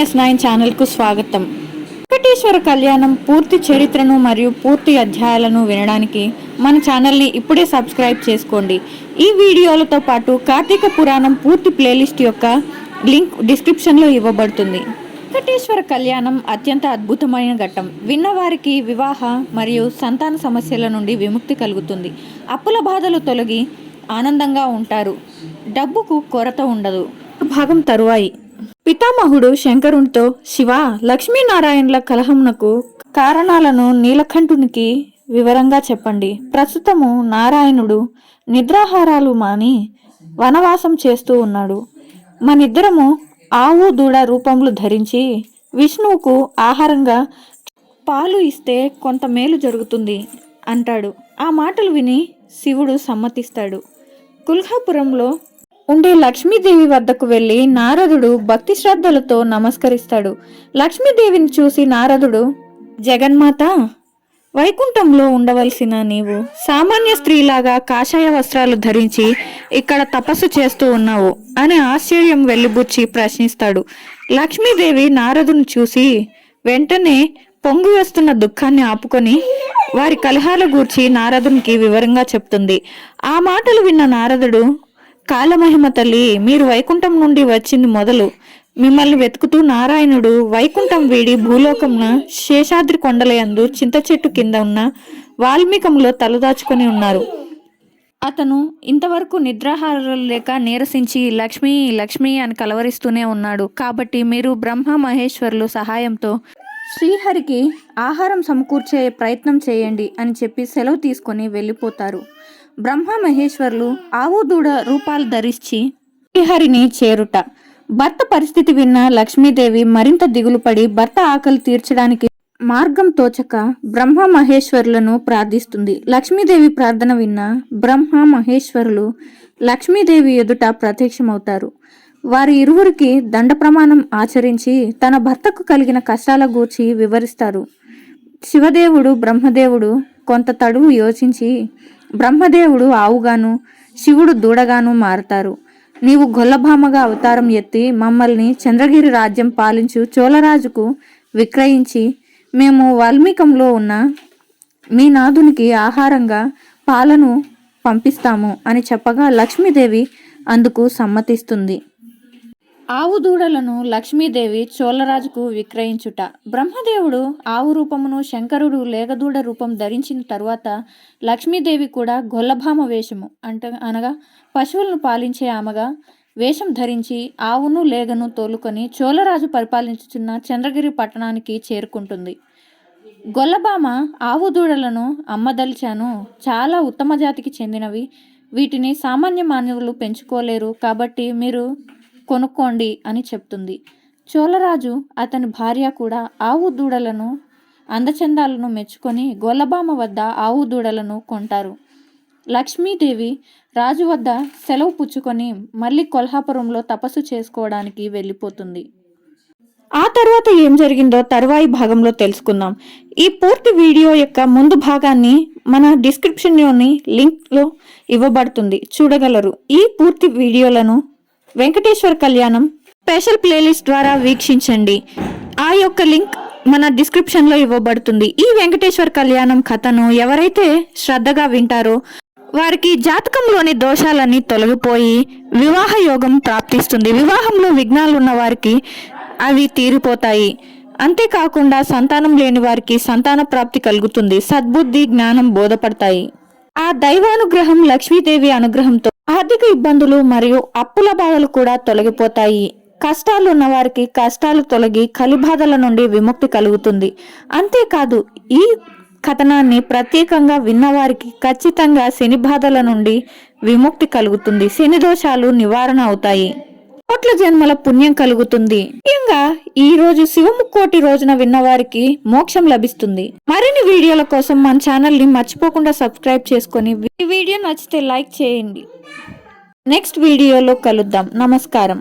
Yes nine ఛానల్కు స్వాగతం. వెంకటేశ్వర కళ్యాణం పూర్తి చరిత్రను మరియు పూర్తి అధ్యాయాలను వినడానికి మన ఛానల్ని ఇప్పుడే సబ్స్క్రైబ్ చేసుకోండి. ఈ వీడియోలతో పాటు కార్తీక పురాణం పూర్తి ప్లేలిస్ట్ యొక్క లింక్ డిస్క్రిప్షన్లో ఇవ్వబడుతుంది. వెంకటేశ్వర కళ్యాణం అత్యంత అద్భుతమైన ఘట్టం. విన్నవారికి వివాహ మరియు సంతాన సమస్యల నుండి విముక్తి కలుగుతుంది. అప్పుల బాధలు తొలగి ఆనందంగా ఉంటారు. డబ్బుకు కొరత ఉండదు. భాగం తరువాయి. పితామహుడు శంకరునితో శివ లక్ష్మీనారాయణుల కలహమునకు కారణాలను నీలకంఠునికి వివరంగా చెప్పండి. ప్రస్తుతము నారాయణుడు నిద్రాహారాలు మాని వనవాసం చేస్తూ ఉన్నాడు. మనిద్దరము ఆవు దూడ రూపములు ధరించి విష్ణువుకు ఆహారంగా పాలు ఇస్తే కొంత మేలు జరుగుతుంది అంటాడు. ఆ మాటలు విని శివుడు సమ్మతిస్తాడు. కుల్హాపురంలో ఉండే లక్ష్మీదేవి వద్దకు వెళ్ళి నారదుడు భక్తి శ్రద్ధలతో నమస్కరిస్తాడు. లక్ష్మీదేవిని చూసి నారదుడు జగన్మాత వైకుంఠంలో ఉండవలసిన నీవు సామాన్య స్త్రీలాగా కాషాయ వస్త్రాలు ధరించి ఇక్కడ తపస్సు చేస్తూ ఉన్నావు అని ఆశ్చర్యం వెళ్ళిబుచ్చి ప్రశ్నిస్తాడు. లక్ష్మీదేవి నారదుని చూసి వెంటనే పొంగు వేస్తున్న దుఃఖాన్ని ఆపుకొని వారి కలహాల గూర్చి నారదునికి వివరంగా చెప్తుంది. ఆ మాటలు విన్న నారదుడు కాలమహిమ తల్లి మీరు వైకుంఠం నుండి వచ్చింది మొదలు. మిమ్మల్ని వెతుకుతూ నారాయణుడు వైకుంఠం వీడి భూలోకంన శేషాద్రి కొండలయందు చింత చెట్టు కింద ఉన్న వాల్మీకంలో తలదాచుకొని ఉన్నారు. అతను ఇంతవరకు నిద్రాహారాలు లేక నీరసించి లక్ష్మి లక్ష్మి అని కలవరిస్తూనే ఉన్నాడు. కాబట్టి మీరు బ్రహ్మ మహేశ్వరులు సహాయంతో శ్రీహరికి ఆహారం సమకూర్చే ప్రయత్నం చేయండి అని చెప్పి సెలవు తీసుకొని వెళ్ళిపోతారు. బ్రహ్మ మహేశ్వరులు ఆవు దూడ రూపాలు ధరించి శ్రీహరిని చేరుట. భర్త పరిస్థితి విన్న లక్ష్మీదేవి మరింత దిగులు పడి భర్త ఆకలి తీర్చడానికి మార్గం తోచక బ్రహ్మ మహేశ్వరులను ప్రార్థిస్తుంది. లక్ష్మీదేవి ప్రార్థన విన్న బ్రహ్మ మహేశ్వరులు లక్ష్మీదేవి ఎదుట ప్రత్యక్షమవుతారు. వారి ఇరువురికి దండ ప్రమాణం ఆచరించి తన భర్తకు కలిగిన కష్టాల గూర్చి వివరిస్తారు. శివదేవుడు బ్రహ్మదేవుడు కొంత తడువు యోచించి బ్రహ్మదేవుడు ఆవుగాను శివుడు దూడగాను మారతారు. నీవు గొల్లభామగా అవతారం ఎత్తి మమ్మల్ని చంద్రగిరి రాజ్యం పాలించు చోళరాజుకు విక్రయించి మేము వాల్మీకంలో ఉన్న మీ నాదునికి ఆహారంగా పాలను పంపిస్తాము అని చెప్పగా లక్ష్మీదేవి అందుకు సమ్మతిస్తుంది. ఆవు దూడలను లక్ష్మీదేవి చోళరాజుకు విక్రయించుట. బ్రహ్మదేవుడు ఆవు రూపమును శంకరుడు లేగదూడ రూపం ధరించిన తరువాత లక్ష్మీదేవి కూడా గొల్లభామ వేషము అంటే అనగా పశువులను పాలించే ఆమెగా వేషం ధరించి ఆవును లేగను తోలుకొని చోళరాజు పరిపాలించుచున్న చంద్రగిరి పట్టణానికి చేరుకుంటుంది. గొల్లభామ ఆవు దూడలను అమ్మదలిచాను. చాలా ఉత్తమ జాతికి చెందినవి. వీటిని సామాన్య మానవులు పెంచుకోలేరు కాబట్టి మీరు కొనుక్కోండి అని చెప్తుంది. చోళరాజు అతని భార్య కూడా ఆవు దూడలను అందచందాలను మెచ్చుకొని గొల్లబామ వద్ద ఆవు దూడలను కొంటారు. లక్ష్మీదేవి రాజు వద్ద సెలవు పుచ్చుకొని మళ్ళీ కొల్హాపురంలో తపస్సు చేసుకోవడానికి వెళ్ళిపోతుంది. ఆ తర్వాత ఏం జరిగిందో తరువాయి భాగంలో తెలుసుకుందాం. ఈ పూర్తి వీడియో యొక్క ముందు భాగాన్ని మన డిస్క్రిప్షన్లోని లింక్లో ఇవ్వబడుతుంది. చూడగలరు. ఈ పూర్తి వీడియోలను వెంకటేశ్వర కళ్యాణం స్పెషల్ ప్లేలిస్ట్ ద్వారా వీక్షించండి. ఆ యొక్క లింక్ మన డిస్క్రిప్షన్లో ఇవ్వబడుతుంది. ఈ వెంకటేశ్వర కళ్యాణం కథను ఎవరైతే శ్రద్ధగా వింటారో వారికి జాతకంలోని దోషాలన్నీ తొలగిపోయి వివాహ యోగం ప్రాప్తిస్తుంది. వివాహంలో విఘ్నాలు ఉన్న వారికి అవి తీరిపోతాయి. అంతేకాకుండా సంతానం లేని వారికి సంతాన ప్రాప్తి కలుగుతుంది. సద్బుద్ధి జ్ఞానం బోధపడతాయి. ఆ దైవానుగ్రహం లక్ష్మీదేవి అనుగ్రహంతో ఆర్థిక ఇబ్బందులు మరియు అప్పుల బాధలు కూడా తొలగిపోతాయి. కష్టాలు ఉన్న వారికి కష్టాలు తొలగి కలిబాధల నుండి విముక్తి కలుగుతుంది. అంతేకాదు ఈ కథనాన్ని ప్రత్యేకంగా విన్నవారికి ఖచ్చితంగా శని బాధల నుండి విముక్తి కలుగుతుంది. శని దోషాలు నివారణ అవుతాయి. కోట్ల జన్మల పుణ్యం కలుగుతుంది. ముఖ్యంగా ఈ రోజు శివముక్కోటి రోజున విన్నవారికి మోక్షం లభిస్తుంది. మరిన్ని వీడియోల కోసం మన ఛానల్ని మర్చిపోకుండా సబ్స్క్రైబ్ చేసుకొని ఈ వీడియో నచ్చితే లైక్ చేయండి. నెక్స్ట్ వీడియోలో కలుద్దాం. నమస్కారం.